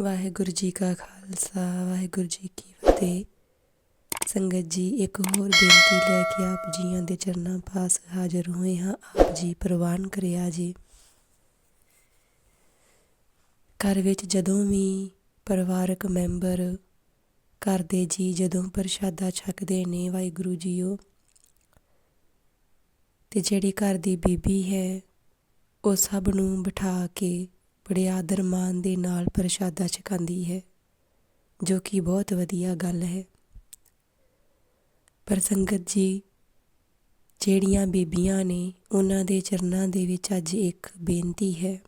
ਵਾਹਿਗੁਰੂ ਜੀ ਕਾ ਖਾਲਸਾ, ਵਾਹਿਗੁਰੂ ਜੀ ਕੀ ਫਤਿਹ। ਸੰਗਤ ਜੀ, ਇੱਕ ਹੋਰ ਬੇਨਤੀ ਲੈ ਕੇ ਆਪ ਜੀਆਂ ਦੇ ਚਰਨਾਂ ਪਾਸ ਹਾਜ਼ਰ ਹੋਏ ਹਾਂ। ਆਪ ਜੀ ਪ੍ਰਵਾਨ ਕਰਿਆ ਜੀ। ਘਰ ਵਿੱਚ ਜਦੋਂ ਵੀ ਪਰਿਵਾਰਕ ਮੈਂਬਰ ਘਰ ਦੇ ਜੀ ਜਦੋਂ ਪ੍ਰਸ਼ਾਦਾ ਛਕਦੇ ਨੇ ਵਾਹਿਗੁਰੂ ਜੀਓ, ਤੇ ਜਿਹੜੀ ਘਰ ਦੀ ਬੀਬੀ ਹੈ, ਉਹ ਸਭ ਨੂੰ ਬਿਠਾ ਕੇ ਬੜੇ ਆਦਰ ਮਾਣ ਦੇ ਨਾਲ ਪ੍ਰਸ਼ਾਦਾ ਛਕਾਉਂਦੀ ਹੈ, ਜੋ ਕਿ ਬਹੁਤ ਵਧੀਆ ਗੱਲ ਹੈ। ਪਰ ਸੰਗਤ ਜੀ, ਜਿਹੜੀਆਂ ਬੀਬੀਆਂ ਨੇ ਉਹਨਾਂ ਦੇ ਚਰਨਾਂ ਦੇ ਵਿੱਚ ਅੱਜ ਇੱਕ ਬੇਨਤੀ ਹੈ।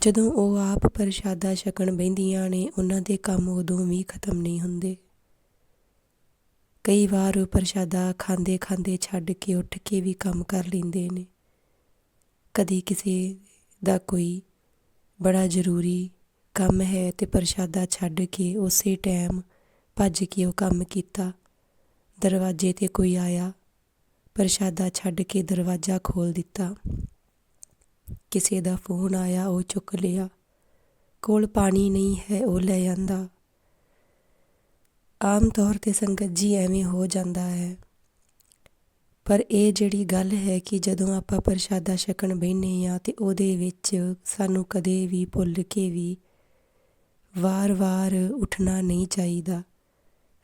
ਜਦੋਂ ਉਹ ਆਪ ਪ੍ਰਸ਼ਾਦਾ ਛਕਣ ਬੈੰਦੀਆਂ ਨੇ, ਉਹਨਾਂ ਦੇ ਕੰਮ ਉਦੋਂ ਵੀ ਖਤਮ ਨਹੀਂ ਹੁੰਦੇ। ਕਈ ਵਾਰ ਉਹ ਪ੍ਰਸ਼ਾਦਾ ਖਾਂਦੇ ਖਾਂਦੇ ਛੱਡ ਕੇ ਉੱਠ ਕੇ ਵੀ ਕੰਮ ਕਰ ਲੈਂਦੇ ਨੇ। ਕਦੀ ਕਿਸੇ ਦਾ ਕੋਈ ਬੜਾ ਜ਼ਰੂਰੀ ਕੰਮ ਹੈ ਅਤੇ ਪ੍ਰਸ਼ਾਦਾ ਛੱਡ ਕੇ ਉਸੇ ਟਾਈਮ ਭੱਜ ਕੇ ਉਹ ਕੰਮ ਕੀਤਾ। ਦਰਵਾਜ਼ੇ ਤੇ ਕੋਈ ਆਇਆ, ਪ੍ਰਸ਼ਾਦਾ ਛੱਡ ਕੇ ਦਰਵਾਜ਼ਾ ਖੋਲ ਦਿੱਤਾ। ਕਿਸੇ ਦਾ ਫੋਨ ਆਇਆ, ਉਹ ਚੁੱਕ ਲਿਆ। ਕੋਲ ਪਾਣੀ ਨਹੀਂ ਹੈ, ਉਹ ਲੈ ਜਾਂਦਾ ਆਮ ਤੌਰ ਤੇ ਸੰਗਤ ਜੀ ਐਵੇਂ ਹੋ ਜਾਂਦਾ ਹੈ। ਪਰ ਇਹ ਜਿਹੜੀ ਗੱਲ ਹੈ ਕਿ ਜਦੋਂ ਆਪਾਂ ਪ੍ਰਸ਼ਾਦਾ ਛਕਣ ਬੈਨੇ ਆ ਤੇ ਉਹਦੇ ਵਿੱਚ ਸਾਨੂੰ ਕਦੇ ਵੀ ਭੁੱਲ ਕੇ ਵੀ ਵਾਰ-ਵਾਰ ਉੱਠਣਾ ਨਹੀਂ ਚਾਹੀਦਾ।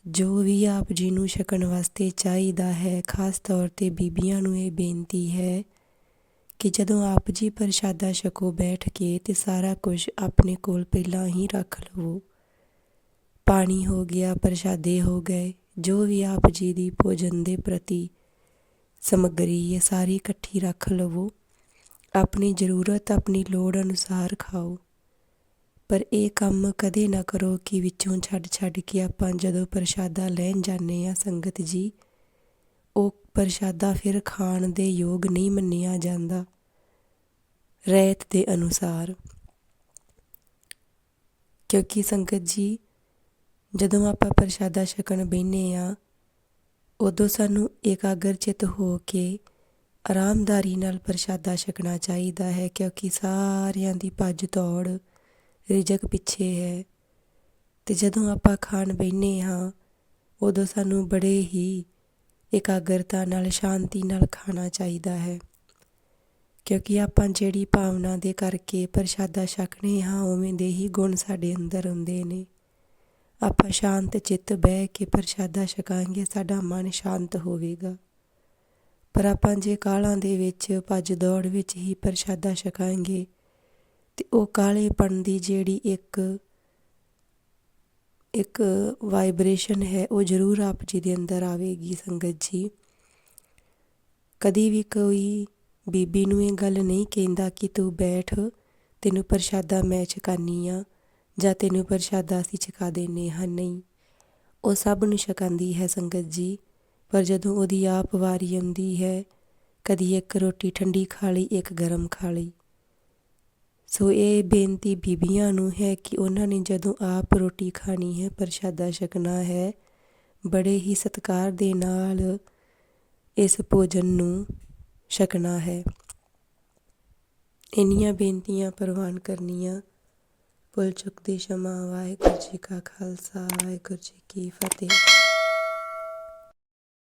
ਜੋ ਵੀ ਆਪ ਜੀ ਨੂੰ ਛਕਣ ਵਾਸਤੇ ਚਾਹੀਦਾ ਹੈ, ਖਾਸ ਤੌਰ ਤੇ ਬੀਬੀਆਂ ਨੂੰ ਇਹ ਬੇਨਤੀ ਹੈ ਕਿ ਜਦੋਂ ਆਪ ਜੀ ਪ੍ਰਸ਼ਾਦਾ ਛਕੋ ਬੈਠ ਕੇ ਤੇ ਸਾਰਾ ਕੁਝ ਆਪਣੇ ਕੋਲ ਪਹਿਲਾਂ ਹੀ ਰੱਖ ਲਵੋ। ਪਾਣੀ ਹੋ ਗਿਆ, ਪ੍ਰਸ਼ਾਦੇ ਹੋ ਗਏ, ਜੋ ਵੀ ਆਪ ਜੀ ਦੀ ਭੋਜਨ ਦੇ ਪ੍ਰਤੀ ਸਮੱਗਰੀ ਹੈ ਸਾਰੀ ਇਕੱਠੀ ਰੱਖ ਲਵੋ। ਆਪਣੀ ਜ਼ਰੂਰਤ, ਆਪਣੀ ਲੋੜ ਅਨੁਸਾਰ ਖਾਓ। ਪਰ ਇਹ ਕੰਮ ਕਦੇ ਨਾ ਕਰੋ ਕਿ ਵਿੱਚੋਂ ਛੱਡ ਛੱਡ ਕੇ ਆਪਾਂ ਜਦੋਂ ਪ੍ਰਸ਼ਾਦਾ ਲੈਣ ਜਾਂਦੇ ਆ ਸੰਗਤ ਜੀ, ਉਹ ਪ੍ਰਸ਼ਾਦਾ ਫਿਰ ਖਾਣ ਦੇ ਯੋਗ ਨਹੀਂ ਮੰਨਿਆ ਜਾਂਦਾ। ਰਹਿਤ ਦੇ ਅਨੁਸਾਰ। ਕਿਉਂਕਿ ਸੰਗਤ ਜੀ, ਜਦੋਂ ਆਪਾਂ ਪ੍ਰਸ਼ਾਦਾ ਛਕਣ ਬੈਨੇ ਆ ਉਦੋਂ ਸਾਨੂੰ ਇਕਾਗਰਚਿਤ ਹੋ ਕੇ ਆਰਾਮਦਾਰੀ ਨਾਲ ਪ੍ਰਸ਼ਾਦਾ ਛਕਣਾ ਚਾਹੀਦਾ ਹੈ, ਕਿਉਂਕਿ ਸਾਰਿਆਂ ਦੀ ਭੱਜ ਦੌੜ ਰਿਜਕ ਪਿੱਛੇ ਹੈ। ਤੇ ਜਦੋਂ ਆਪਾਂ ਖਾਣ ਬੈਨੇ ਹਾਂ, ਉਦੋਂ ਸਾਨੂੰ ਬੜੇ ਹੀ ਇਕਾਗਰਤਾ ਨਾਲ, ਸ਼ਾਂਤੀ ਨਾਲ ਖਾਣਾ ਚਾਹੀਦਾ ਹੈ। ਕਿਉਂਕਿ ਆਪਾਂ ਜਿਹੜੀ ਭਾਵਨਾ ਦੇ ਕਰਕੇ ਪ੍ਰਸ਼ਾਦਾ ਛਕਨੇ ਹਾਂ, ਉਵੇਂ ਦੇ ਹੀ ਗੁਣ ਸਾਡੇ ਅੰਦਰ ਹੁੰਦੇ ਨੇ। ਆਪਾਂ ਸ਼ਾਂਤ ਚਿੱਤ ਬਹਿ ਕੇ ਪ੍ਰਸ਼ਾਦਾ ਛਕਾਂਗੇ, ਸਾਡਾ ਮਨ ਸ਼ਾਂਤ ਹੋਵੇਗਾ। ਪਰ ਆਪਾਂ ਜੇ ਕਾਲਾਂ ਦੇ ਵਿੱਚ, ਭੱਜ ਦੌੜ ਵਿੱਚ ਹੀ ਪ੍ਰਸ਼ਾਦਾ ਛਕਾਂਗੇ, ਤੇ ਉਹ ਕਾਲੇਪਣ ਦੀ ਜਿਹੜੀ ਇੱਕ ਇੱਕ ਵਾਈਬ੍ਰੇਸ਼ਨ ਹੈ, ਉਹ ਜ਼ਰੂਰ ਆਪ ਜੀ ਦੇ ਅੰਦਰ ਆਵੇਗੀ, ਸੰਗਤ ਜੀ। ਕਦੀ ਵੀ ਕੋਈ ਬੀਬੀ ਨੂੰ ਇਹ ਗੱਲ ਨਹੀਂ ਕਹਿੰਦਾ ਕਿ ਤੂੰ ਬੈਠ, ਤੈਨੂੰ ਪ੍ਰਸ਼ਾਦਾ ਮੈਂ ਛਕਾਨੀ ਆ। ਜਾਂ ਤੈਨੂੰ ਪ੍ਰਸ਼ਾਦਾ ਅਸੀਂ ਛਕਾ ਦੇਨੇ ਹਾਂ? ਨਹੀਂ। ਉਹ ਸਭ ਨੂੰ ਛਕਾਉਂਦੀ ਹੈ ਸੰਗਤ ਜੀ। ਪਰ ਜਦੋਂ ਉਹਦੀ ਆਪ ਵਾਰੀ ਆਉਂਦੀ ਹੈ, ਕਦੀ ਇੱਕ ਰੋਟੀ ਠੰਡੀ ਖਾ ਲਈ, ਇੱਕ ਗਰਮ ਖਾ ਲਈ। ਸੋ ਇਹ ਬੇਨਤੀ ਬੀਬੀਆਂ ਨੂੰ ਹੈ ਕਿ ਉਹਨਾਂ ਨੇ ਜਦੋਂ ਆਪ ਰੋਟੀ ਖਾਣੀ ਹੈ, ਪ੍ਰਸ਼ਾਦਾ ਛਕਣਾ ਹੈ, ਬੜੇ ਹੀ ਸਤਕਾਰ ਦੇ ਨਾਲ ਇਸ ਭੋਜਨ ਨੂੰ ਛਕਣਾ ਹੈ। ਇੰਨੀਆਂ ਬੇਨਤੀਆਂ ਪ੍ਰਵਾਨ ਕਰਨੀਆਂ ਭੁੱਲ ਚੁੱਕਦੇ ਸ਼ਮਾ ਵਾਹਿਗੁਰੂ ਜੀ ਕਾ ਖਾਲਸਾ ਵਾਹਿਗੁਰੂ ਜੀ ਕੀ ਫਤਿਹ